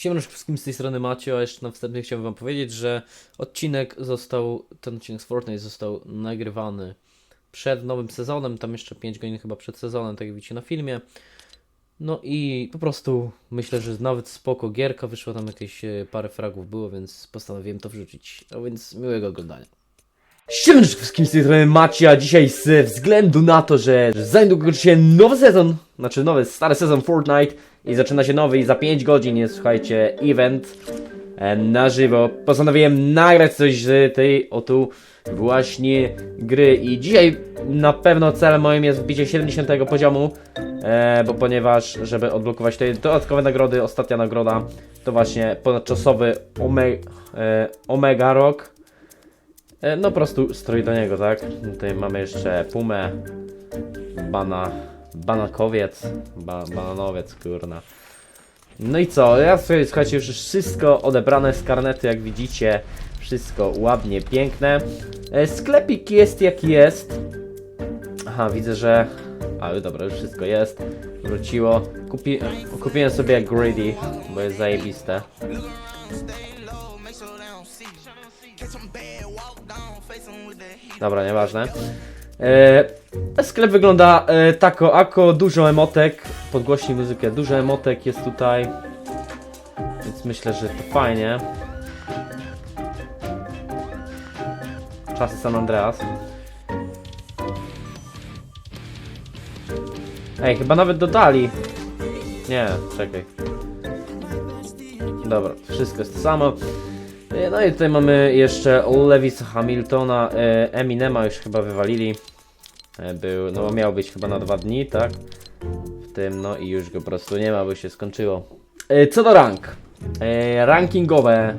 Siemano wszystkim z tej strony Macio, a jeszcze na wstępie chciałbym wam powiedzieć, że odcinek został, ten odcinek z Fortnite został nagrywany przed nowym sezonem, tam jeszcze 5 godzin chyba przed sezonem, tak jak widzicie na filmie. No i po prostu myślę, że nawet spoko gierka, wyszło tam jakieś e, parę fragów było, więc postanowiłem to wrzucić. A więc miłego oglądania. Siemano wszystkim z tej strony Macia, dzisiaj ze względu na to, że za niedługo się nowy sezon, znaczy nowy, stary sezon Fortnite i zaczyna się nowy i za 5 godzin jest, słuchajcie, event e, na żywo. Postanowiłem nagrać coś z tej oto właśnie gry i dzisiaj na pewno celem moim jest wbicie 70 poziomu, e, bo ponieważ, żeby odblokować te dodatkowe nagrody, ostatnia nagroda to właśnie ponadczasowy Ome, e, Omega Rock. No po prostu strój do niego, tak? Tutaj mamy jeszcze pumę, bana, banakowiec, ba, bananowiec, kurna. No i co, ja sobie, słuchajcie, już wszystko odebrane z karnetu, jak widzicie, wszystko ładnie, piękne. E, Sklepik jest jaki jest. Aha, widzę, że... Ale dobra, już wszystko jest. Wróciło. Kupi... Kupiłem sobie Greedy, bo jest zajebiste. Dobra, nieważne. E, sklep wygląda e, tako, ako dużo emotek. Podgłośnij muzykę. Dużo emotek jest tutaj. Więc myślę, że to fajnie. Czasy San Andreas. Ej, chyba nawet dodali. Nie, czekaj. Dobra, wszystko jest to samo. E, No i tutaj mamy jeszcze Lewis Hamiltona, e, Eminema już chyba wywalili. E, Był, no miał być chyba na dwa dni, tak? W tym, no i już go po prostu nie ma, bo się skończyło. E, Co do rank. E, Rankingowe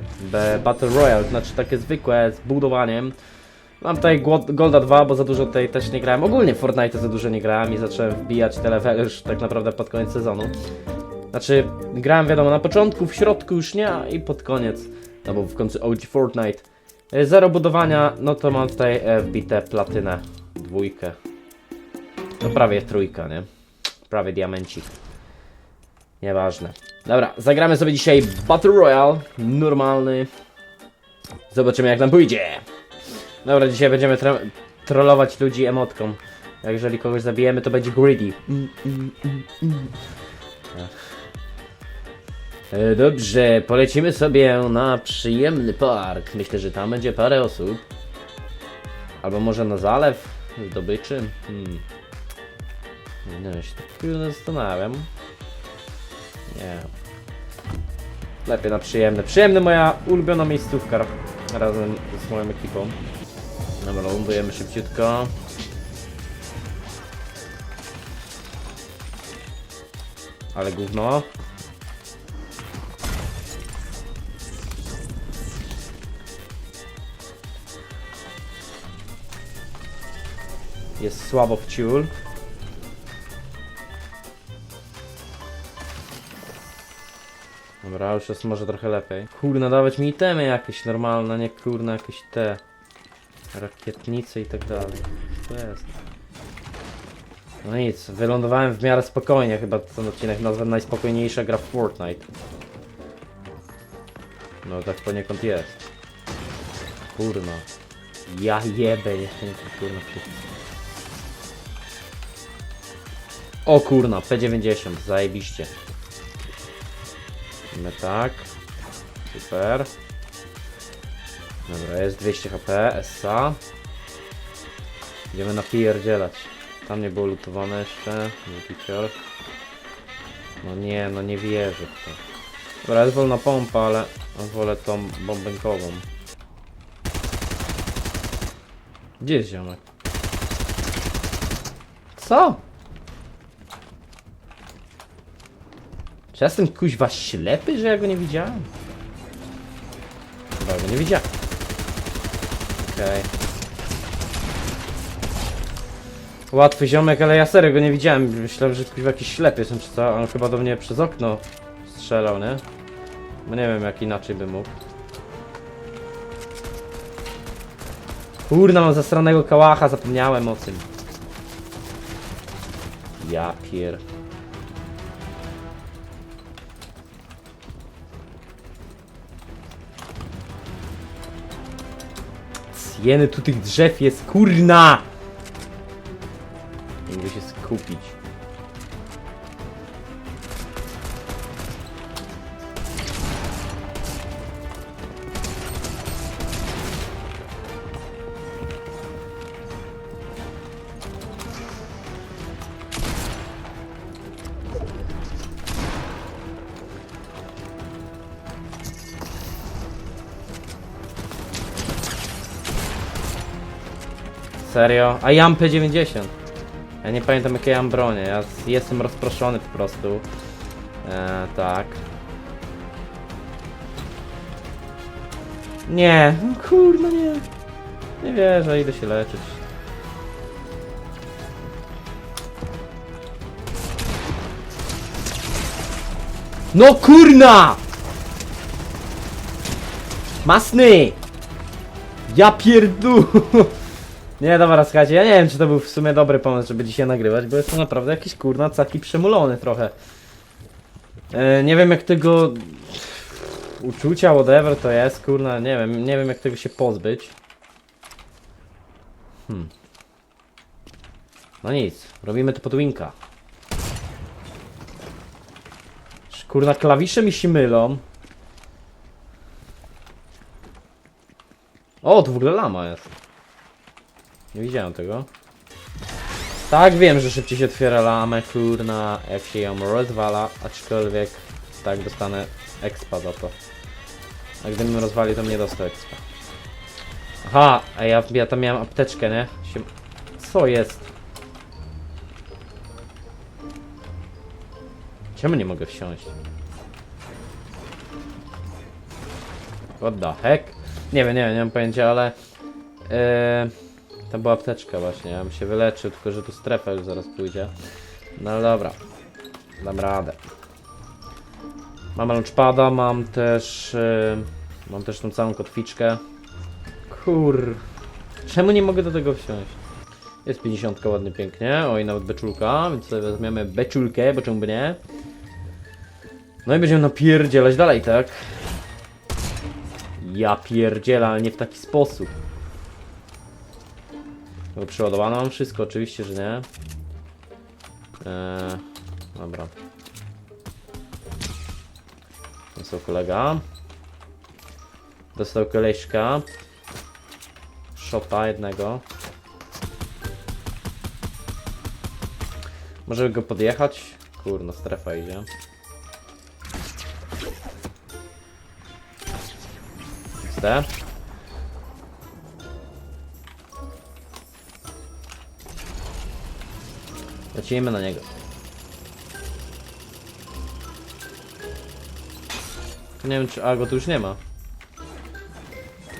Battle Royale, znaczy takie zwykłe z budowaniem. Mam tutaj Golda 2, bo za dużo tutaj też nie grałem. Ogólnie Fortnite za dużo nie grałem i zacząłem wbijać te levely już tak naprawdę pod koniec sezonu. Znaczy, grałem wiadomo na początku, w środku już nie, i pod koniec. No bo w końcu OG Fortnite. E, Zero budowania, no to mam tutaj e, wbite platynę. Dwójkę. No prawie trójka, nie? Prawie diamencik. Nieważne. Dobra, zagramy sobie dzisiaj Battle Royale. Normalny. Zobaczymy jak nam pójdzie. Dobra, dzisiaj będziemy tro trollować ludzi emotką. Jak jeżeli kogoś zabijemy, to będzie greedy. Mm, mm, mm, mm. Dobrze, polecimy sobie na przyjemny park. Myślę, że tam będzie parę osób. Albo może na zalew zdobyczy. Hmm. Nie wiem, się tak zastanawiam. Nie. Lepiej na przyjemne. Przyjemny moja ulubiona miejscówka razem z moją ekipą. Dobra, lądujemy szybciutko. Ale gówno. Jest słabo w ciul. Dobra, już jest może trochę lepiej. Kurna, dawać mi itemy jakieś normalne, nie kurna jakieś te rakietnice i tak dalej. To jest? No nic, wylądowałem w miarę spokojnie, chyba ten odcinek nazwę najspokojniejsza gra w Fortnite. No tak poniekąd jest. Kurna. Ja jebę, jeszcze nie kurna wszystko. O kurna, P90, zajebiście. Mamy tak. Super. Dobra, jest 200 HP, SA. Idziemy napierdzielać. Tam nie było lutowane jeszcze. No nie, no nie wierzę w to. Dobra, jest wolna pompa, ale wolę tą bombenkową. Gdzie jest ziomek? Co? Czy ja jestem kuźwa ślepy, że ja go nie widziałem? Chyba go nie widziałem. Okej. Łatwy ziomek, ale ja serio go nie widziałem. Myślałem, że kuźwa jakiś ślepy jestem, czy co? On chyba do mnie przez okno strzelał, nie? Bo nie wiem, jak inaczej by mógł. Kurna, mam zasranego kałacha, zapomniałem o tym. Ja pier... Jeny, tu tych drzew jest, kurna! Mogę się skupić. Serio? A ja mam P90. Ja nie pamiętam jakie ja mam bronie. Ja jestem rozproszony po prostu. E, tak. Nie, no kurno nie. Nie wierzę, idę się leczyć. No kurna! Masny! Ja pierdu! Nie, dobra, słuchajcie, ja nie wiem, czy to był w sumie dobry pomysł, żeby dzisiaj nagrywać, bo jest to naprawdę jakiś kurna taki przemulony trochę. E, nie wiem jak tego uczucia, whatever to jest, kurna, nie wiem, nie wiem jak tego się pozbyć. Hmm. No nic, robimy to pod winka. Kurna, klawisze mi się mylą. O, tu w ogóle lama jest. Nie widziałem tego. Tak, wiem, że szybciej się otwiera lamę, kurna, jak się ją rozwala, aczkolwiek tak dostanę expa za to. A gdybym rozwalił, to mnie dostał expa. Aha, a ja, ja tam miałem apteczkę, nie? Co jest? Czemu nie mogę wsiąść? What the heck? Nie wiem, nie wiem, nie mam pojęcia, ale... Yy, to była apteczka właśnie, ja bym się wyleczył, tylko że tu strefa już zaraz pójdzie. No dobra, dam radę. Mam launchpada, mam też... Yy, mam też tą całą kotwiczkę. Kur... Czemu nie mogę do tego wsiąść? Jest 50 ładnie, pięknie. Oj, nawet beczulka, więc sobie weźmiemy beczulkę, bo czemu by nie? No i będziemy napierdzielać dalej, tak? Ja pierdzielę, ale nie w taki sposób. Bo przeładowano mam wszystko, oczywiście, że nie. Eee, dobra. Dostał kolega. Dostał koleżka. Shota jednego. Możemy go podjechać? Kurno, strefa idzie. Zde. Lecimy na niego. Nie wiem czy... A go tu już nie ma.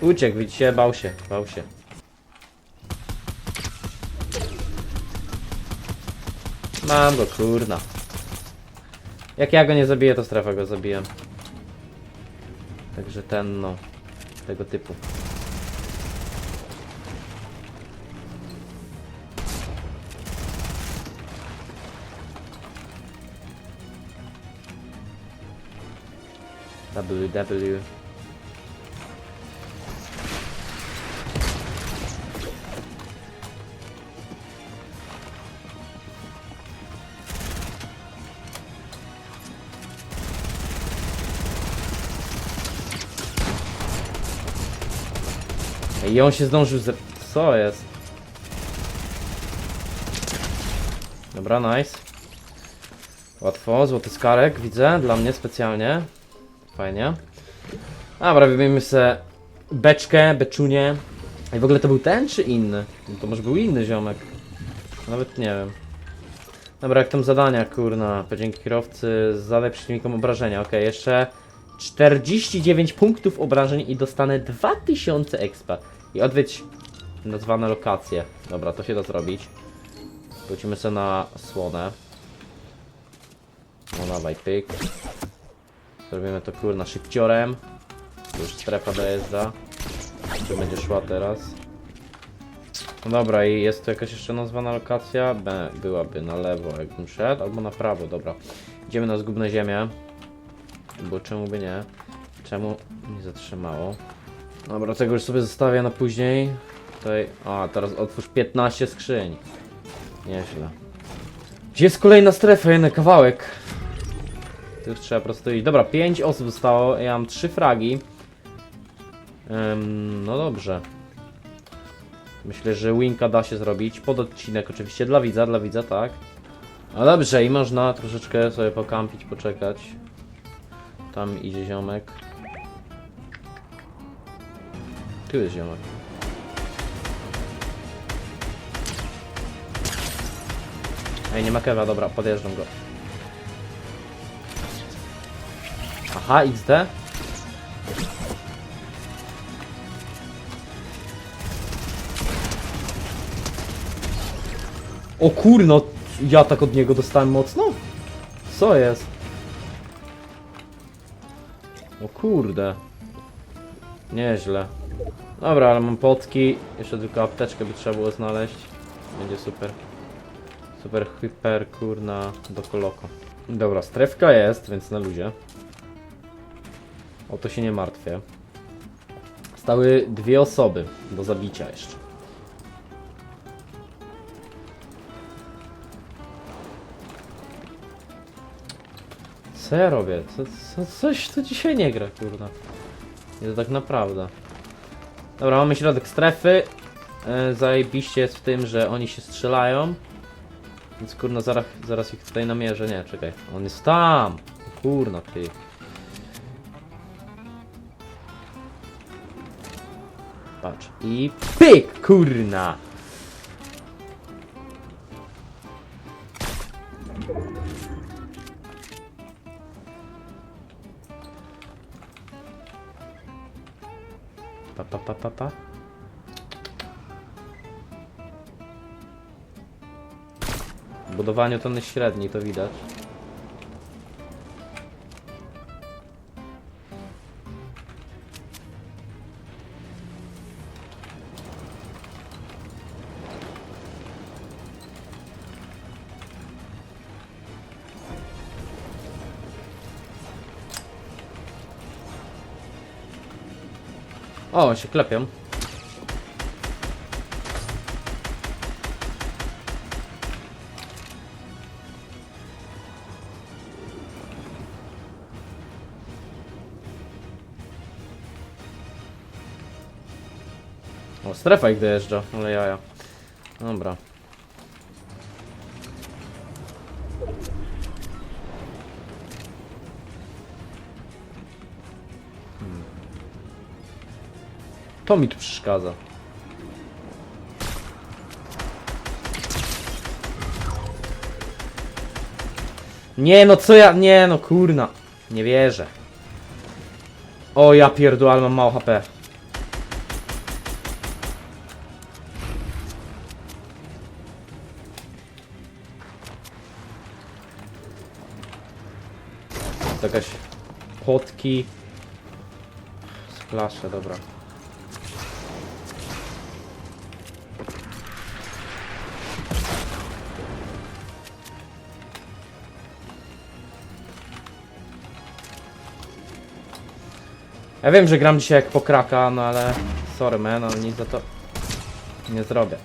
Uciekł, widzicie? Bał się, bał się. Mam go, kurna. Jak ja go nie zabiję, to strefa go zabije. Także ten, no. Tego typu. WW. I on się zdążył z... Co jest? Dobra, nice. Łatwo, złoty skarek, widzę, dla mnie specjalnie. Fajnie. Dobra, wybijmy sobie beczkę, beczunię. I w ogóle to był ten czy inny? No to może był inny ziomek. Nawet nie wiem. Dobra, jak tam zadania, kurna. Dzięki kierowcy zadaj przeciwnikom obrażenia. Okej, jeszcze 49 punktów obrażeń i dostanę 2000 expa. I odwiedź nazwane lokacje. Dobra, to się da zrobić. Wrócimy sobie na słonę. No dawaj, pyk. Zrobimy to kurna szybciorem. Już strefa dojeżdża. Tu będzie szła teraz. No dobra, i jest tu jakaś jeszcze nazwana lokacja? Byłaby na lewo jakbym szedł, albo na prawo, dobra. Idziemy na zgubne ziemię. Bo czemu by nie? Czemu nie zatrzymało? Dobra, tego już sobie zostawię na później. Tutaj, a teraz otwórz 15 skrzyń. Nieźle. Gdzie jest kolejna strefa? Jeden kawałek. Już trzeba po prostu iść. Dobra, 5 osób zostało. Ja mam 3 fragi. Ym, no dobrze. Myślę, że winka da się zrobić. Pod odcinek oczywiście dla widza, dla widza, tak. No dobrze, i można troszeczkę sobie pokampić, poczekać. Tam idzie ziomek. Tu jest ziomek. Ej, nie ma kewa, dobra, podjeżdżam go. Aha, XD? O kurno, ja tak od niego dostałem mocno? Co jest? O kurde. Nieźle. Dobra, ale mam potki. Jeszcze tylko apteczkę by trzeba było znaleźć. Będzie super. Super hyper kurna do koloko. Dobra, strefka jest, więc na luzie. O to się nie martwię. Stały dwie osoby do zabicia jeszcze. Co ja robię? Co, co, coś tu dzisiaj nie gra, kurna. Nie to tak naprawdę. Dobra, mamy środek strefy. E, zajebiście jest w tym, że oni się strzelają. Więc kurna, zaraz, zaraz ich tutaj namierzę. Nie, czekaj. On jest tam! Kurna, ty. Patrz. I pyk! Kurna! Pa, pa, pa, pa, pa. W budowaniu to jest średni, to widać. O, się klepią. O, strefa ich dojeżdża, ale jaja. Dobra. To mi tu przeszkadza. Nie no, co ja... Nie no, kurna. Nie wierzę. O, ja pierdolę, ale mam mało HP. To jakaś potki. Splasze, dobra. Ja wiem, że gram dzisiaj jak pokraka, no ale sorry man, ale nic za to nie zrobię.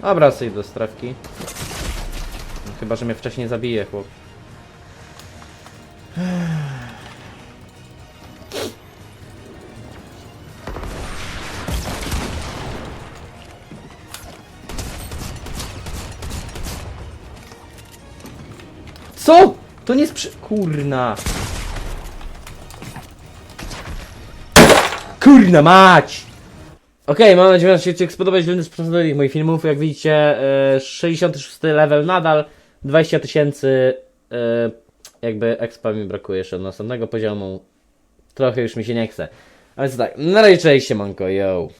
Dobra, sobie do strefki. Chyba, że mnie wcześniej zabije, chłop. Co? To nie jest. Kurna. Kurna mać! Okej, mam nadzieję, że się spodobać jeden z poprzednich moich filmów. Jak widzicie, e, 66 level nadal, 20 tysięcy, e, jakby expa mi brakuje jeszcze do następnego poziomu. Trochę już mi się nie chce. A więc tak, na razie cześć, siemanko, yo.